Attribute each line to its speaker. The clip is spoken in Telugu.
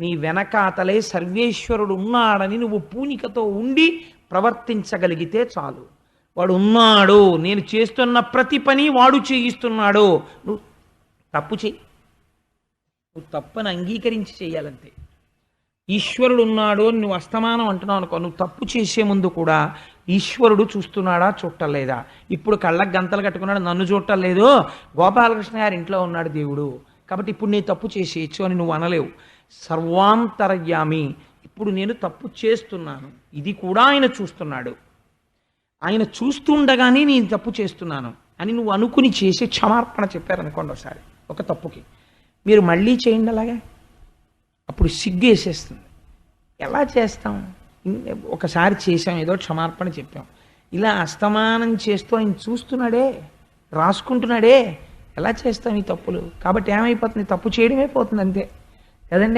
Speaker 1: నీ వెనకాతలే సర్వేశ్వరుడు ఉన్నాడని నువ్వు పూనికతో ఉండి ప్రవర్తించగలిగితే చాలు. వాడు ఉన్నాడు నేను చేస్తున్న ప్రతి పని వాడు చేయిస్తున్నాడు. నువ్వు తప్పు చేయి నువ్వు తప్పని అంగీకరించి చేయాలంతే ఈశ్వరుడు ఉన్నాడు అని నువ్వు అస్తమానం అంటున్నావు అనుకో నువ్వు తప్పు చేసే ముందు కూడా ఈశ్వరుడు చూస్తున్నాడా చూడటం ఇప్పుడు కళ్ళకు గంతలు కట్టుకున్నాడు నన్ను చూడలేదు గోపాలకృష్ణ గారి ఇంట్లో ఉన్నాడు దేవుడు. కాబట్టి ఇప్పుడు నేను తప్పు చేసేయచ్చు అని నువ్వు అనలేవు. సర్వాంతరయామి. ఇప్పుడు నేను తప్పు చేస్తున్నాను. ఇది కూడా ఆయన చూస్తున్నాడు. ఆయన చూస్తుండగానే నేను తప్పు చేస్తున్నాను అని నువ్వు అనుకుని చేసి క్షమార్పణ చెప్పారనుకోండి ఒకసారి ఒక తప్పుకి. మీరు మళ్ళీ చేయండి అలాగే? అప్పుడు సిగ్గు వేసేస్తుంది ఎలా చేస్తాం? ఒకసారి చేసాం ఏదో క్షమార్పణ చెప్పాం. ఇలా అస్తమానం చేస్తూ ఆయన చూస్తున్నాడే రాసుకుంటున్నాడే ఎలా చేస్తాం ఈ తప్పులు? కాబట్టి ఏమైపోతుంది? తప్పు చేయడమే పోతుంది అంతే. కదండి?